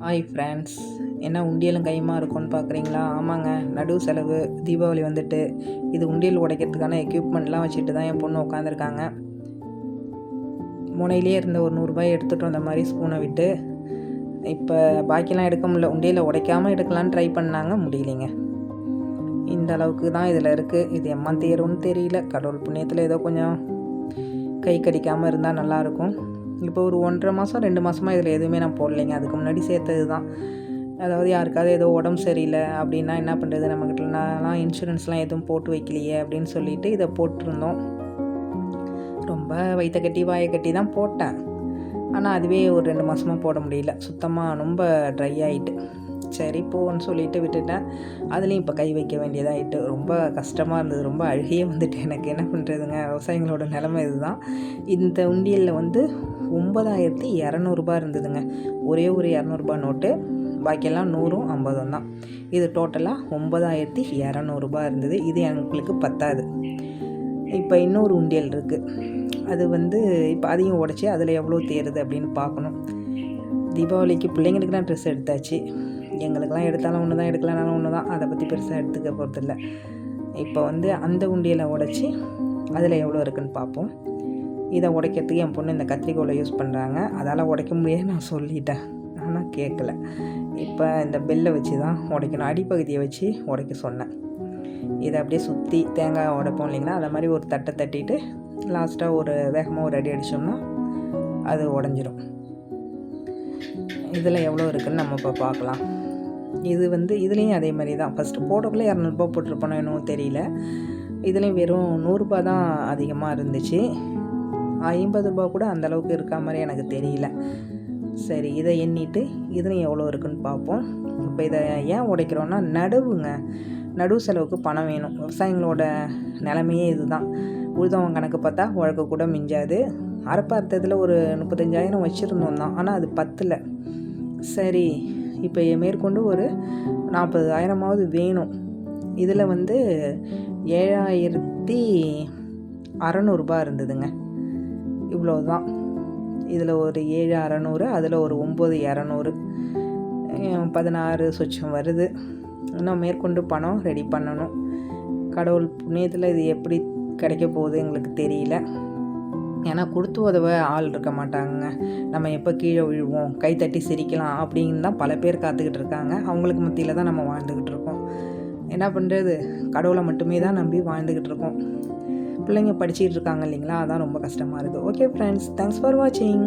Hi friends என்ன உண்டியலும் கையுமா இருக்கும்னு பார்க்குறீங்களா ஆமாங்க. நடுவு செலவு தீபாவளி வந்துட்டு. இது உண்டியல் உடைக்கிறதுக்கான எக்யூப்மெண்ட்லாம் வச்சுட்டு தான் என் பொண்ணு உட்காந்துருக்காங்க முனையிலே இருந்த ஒரு நூறுரூபாய் எடுத்துகிட்டு வந்த மாதிரி ஸ்பூனை விட்டு இப்போ பாக்கிலாம் எடுக்க முடியல. உண்டியலை உடைக்காமல் எடுக்கலான்னு ட்ரை பண்ணாங்க. முடியலைங்க. இந்த அளவுக்கு தான் இதில் இருக்குது இது எம்மா தேரும்னு தெரியல. கடவுள் புண்ணியத்தில் ஏதோ கொஞ்சம் கை கடிக்காமல் இருந்தால் நல்லாயிருக்கும் இப்போ ஒரு ஒன்றரை மாதம் ரெண்டு மாதமாக இதில் எதுவுமே நான் போடலைங்க. அதுக்கு முன்னாடி சேர்த்தது தான் அதாவது யாருக்காவது ஏதோ உடம்பு சரியில்லை அப்படின்னா என்ன பண்ணுறது நம்மக்கிட்ட நான்லாம் இன்சூரன்ஸ்லாம் எதுவும் போட்டு வைக்கலையே அப்படின்னு சொல்லிட்டு இதை போட்டிருந்தோம். ரொம்ப வயிற்ற கட்டி வாயை கட்டி தான் போட்டேன். ஆனால் அதுவே ஒரு ரெண்டு மாதமாக போட முடியல. சுத்தமாக ரொம்ப ட்ரை ஆகிட்டு சரி போன்னு சொல்லிட்டு விட்டுட்டேன். அதுலேயும் இப்போ கை வைக்க வேண்டியதாகிட்டு ரொம்ப கஷ்டமாக இருந்தது. ரொம்ப அழுகையே வந்துட்டு எனக்கு. என்ன பண்ணுறதுங்க விவசாயிகளோட நிலமை இதுதான். இந்த உண்டியலில் வந்து ஒன்பதாயிரத்தி இரநூறுபா இருந்ததுங்க. ஒரே ஒரு இரநூறுபா நோட்டு பாக்கியெல்லாம் நூறும் ஐம்பதும் தான். இது டோட்டலாக ஒன்பதாயிரத்தி இரநூறுபா இருந்தது. இது எங்களுக்கு பத்தாது. இப்போ இன்னொரு உண்டியல் இருக்குது அது வந்து இப்போ அதையும் உடச்சி அதில் எவ்வளோ தேருது அப்படின்னு பார்க்கணும். தீபாவளிக்கு பிள்ளைங்களுக்குலாம் ட்ரெஸ் எடுத்தாச்சு. எங்களுக்கெல்லாம் எடுத்தாலும் ஒன்று தான் எடுக்கலனாலும் ஒன்று தான் அதை பற்றி பெருசாக எடுத்துக்க போகிறதில்ல இப்போ வந்து அந்த உண்டியலை உடச்சி அதில் எவ்வளோ இருக்குன்னு பார்ப்போம். இதை உடைக்கிறதுக்கு என் பொண்ணு இந்த கத்திரிக்கோலை யூஸ் பண்ணுறாங்க அதால் உடைக்க முடியாது நான் சொல்லிட்டேன். ஆனால் கேட்கல இப்போ இந்த பெல்லை வச்சு தான் உடைக்கணும். அடிப்பகுதியை வச்சு உடைக்க சொன்னேன். இதை அப்படியே சுற்றி தேங்காய் உடைப்போம் இல்லைங்களா? அதை மாதிரி ஒரு தட்டை தட்டிட்டு லாஸ்ட்டாக ஒரு வேகமாக ஒரு அடி அடித்தோம்னா அது உடஞ்சிரும். இதில் எவ்வளோ இருக்குதுன்னு நம்ம இப்போ பார்க்கலாம் இது வந்து இதுலேயும் அதே மாதிரி தான் ஃபஸ்ட்டு போடக்குள்ளே இரநூறுபா போட்டிருப்போனோ என்னவோ தெரியல. இதுலேயும் வெறும் நூறுரூபா தான் அதிகமாக இருந்துச்சு. ஐம்பது ரூபா கூட அந்தளவுக்கு இருக்கா மாதிரி எனக்கு தெரியல. சரி இதை எண்ணிட்டு இதுலையும் எவ்வளோ இருக்குன்னு பார்ப்போம். இப்போ இதை ஏன் உடைக்கிறோன்னா நடுவுங்க நடுவு செலவுக்கு பணம் வேணும். விவசாயிங்களோட நிலமையே இதுதான். உழுதவங்க கணக்கு பார்த்தா உழக்க கூட மிஞ்சாது. அறப்பார்த்ததில் ஒரு முப்பத்தஞ்சாயிரம் வச்சுருந்தோம் தான் ஆனால் அது பத்தில். சரி இப்போ மேற்கொண்டு ஒரு நாற்பதாயிரமாவது வேணும். இதில் வந்து ஏழாயிரத்தி அறநூறுபா இருந்ததுங்க. இவ்வளோ தான் இதில் ஒரு ஏழு அறநூறு அதில் ஒரு ஒம்பது இரநூறு பதினாறு சொச்சம் வருது. இன்னும் மேற்கொண்டு பணம் ரெடி பண்ணணும். கடவுள் புண்ணியத்தில் இது எப்படி கிடைக்க போகுது எங்களுக்கு தெரியல. ஏன்னா கொடுத்து உதவ ஆள் இருக்க மாட்டாங்க. நம்ம எப்போ கீழே விழுவோம் கை தட்டி சிரிக்கலாம் அப்படின்னு தான் பல பேர் காத்துக்கிட்டு இருக்காங்க. அவங்களுக்கு மத்தியில் தான் நம்ம வாழ்ந்துக்கிட்டு இருக்கோம். என்ன பண்ணுறது கடவுளை மட்டுமே தான் நம்பி வாழ்ந்துக்கிட்டு இருக்கோம். பிள்ளைங்க படிச்சுட்டு இருக்காங்க இல்லைங்களா? அதான் ரொம்ப கஷ்டமாக இருக்குது. ஓகே ஃப்ரெண்ட்ஸ் தேங்க்ஸ் ஃபார் வாட்சிங்